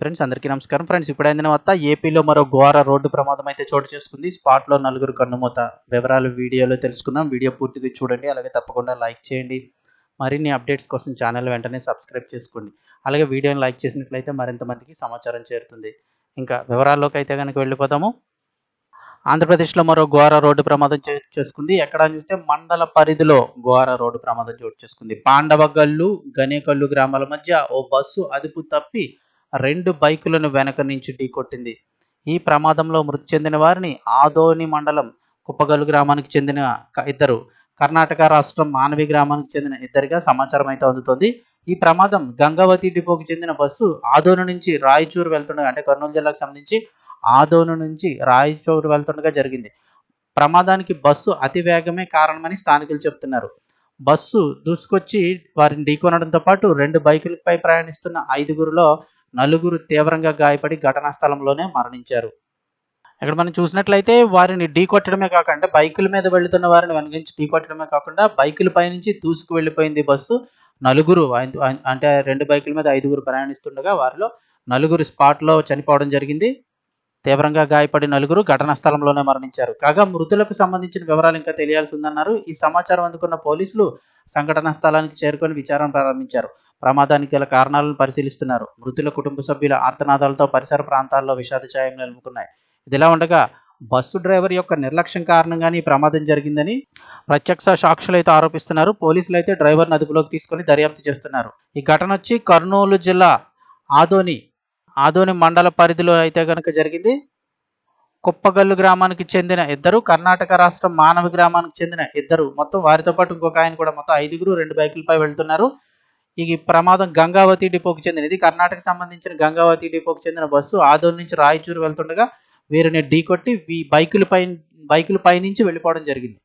Friends అందరికీ నమస్కారం. Friends ఇప్పుడైన వత్త ఏపీలో మరో ఘోర రోడ్డు ప్రమాదం అయితే చోటు చేసుకుంది. స్పాట్లో నలుగురు కన్నుమూత వివరాలు వీడియోలో తెలుసుకుందాం. వీడియో పూర్తిగా చూడండి. అలాగే తప్పకుండా లైక్ చేయండి. మరిన్ని అప్డేట్స్ కోసం ఛానల్ వెంటనే సబ్స్క్రైబ్ చేసుకోండి. అలాగే వీడియోని లైక్ చేసినట్లయితే మరింత మందికి సమాచారం చేరుతుంది. ఇంకా వివరాల్లోకి అయితే కనుక వెళ్ళిపోతాము ఆంధ్రప్రదేశ్లో మరో ఘోర రోడ్డు ప్రమాదం చోటు చేసుకుంది. ఎక్కడ చూస్తే మండల పరిధిలో ఘోర రోడ్డు ప్రమాదం చోటు చేసుకుంది. పాండవగల్లు గనేకల్లు గ్రామాల మధ్య ఓ బస్సు అదుపు తప్పి రెండు బైకులను వెనక నుంచి ఢీకొట్టింది ఈ ప్రమాదంలో మృతి చెందిన వారిని ఆదోని మండలం కుప్పగల్లు గ్రామానికి చెందిన ఇద్దరు కర్ణాటక రాష్ట్రం మానవి గ్రామానికి చెందిన ఇద్దరిగా సమాచారం అయితే అందుతోంది. ఈ ప్రమాదం గంగావతి డిపోకి చెందిన బస్సు ఆదోను నుంచి రాయచూరు వెళ్తుండగా అంటే కర్నూలు జిల్లాకు సంబంధించి ఆదోను నుంచి రాయచూరు వెళ్తుండగా జరిగింది. ప్రమాదానికి బస్సు అతి వేగమే కారణమని స్థానికులు చెబుతున్నారు బస్సు దూసుకొచ్చి వారిని ఢీకొనడంతో పాటు రెండు బైకులపై ప్రయాణిస్తున్న ఐదుగురులో నలుగురు తీవ్రంగా గాయపడి ఘటనా స్థలంలోనే మరణించారు. ఇక్కడ మనం చూసినట్లయితే వారిని ఢీ కొట్టడమే కాకుండా బైకుల మీద వెళ్తున్న వారిని వెనకించి ఢీకొట్టడమే కాకుండా బైకుల పైనుంచి దూసుకు వెళ్ళిపోయింది బస్సు. నలుగురు అంటే రెండు బైకుల మీద ఐదుగురు ప్రయాణిస్తుండగా వారిలో నలుగురు స్పాట్లో చనిపోవడం జరిగింది. తీవ్రంగా గాయపడి నలుగురు ఘటనా స్థలంలోనే మరణించారు. కాగా మృతులకు సంబంధించిన వివరాలు ఇంకా తెలియాల్సి ఉందన్నారు ఈ సమాచారం అందుకున్న పోలీసులు సంఘటనా స్థలానికి చేరుకొని విచారణ ప్రారంభించారు. ప్రమాదానికి గల కారణాలను పరిశీలిస్తున్నారు. మృతుల కుటుంబ సభ్యుల ఆర్తనాదాలతో పరిసర ప్రాంతాల్లో విషాద ఛాయం నెలకొన్నాయి ఇదిలా ఉండగా బస్సు డ్రైవర్ యొక్క నిర్లక్ష్యం కారణంగానే ఈ ప్రమాదం జరిగిందని ప్రత్యక్ష సాక్షులు అయితే ఆరోపిస్తున్నారు. పోలీసులు అయితే డ్రైవర్ను అదుపులోకి తీసుకొని దర్యాప్తు చేస్తున్నారు. ఈ ఘటన వచ్చి కర్నూలు జిల్లా ఆదోని ఆదోని మండల పరిధిలో అయితే కనుక జరిగింది. కుప్పగల్లు గ్రామానికి చెందిన ఇద్దరు కర్ణాటక రాష్ట్రం మానవ గ్రామానికి చెందిన ఇద్దరు మొత్తం వారితో పాటు ఇంకొక ఆయన కూడా మొత్తం ఐదుగురు రెండు బైకులపై వెళ్తున్నారు. ఈ ప్రమాదం గంగావతి డిపోకి చెందినది కర్ణాటక సంబంధించిన గంగావతి డిపోకి చెందిన బస్సు ఆదోని నుంచి రాయచూరు వెళ్తుండగా వీరిని ఢీకొట్టి ఈ బైకులపై బైకులపై నుంచి వెళ్ళిపోవడం జరిగింది.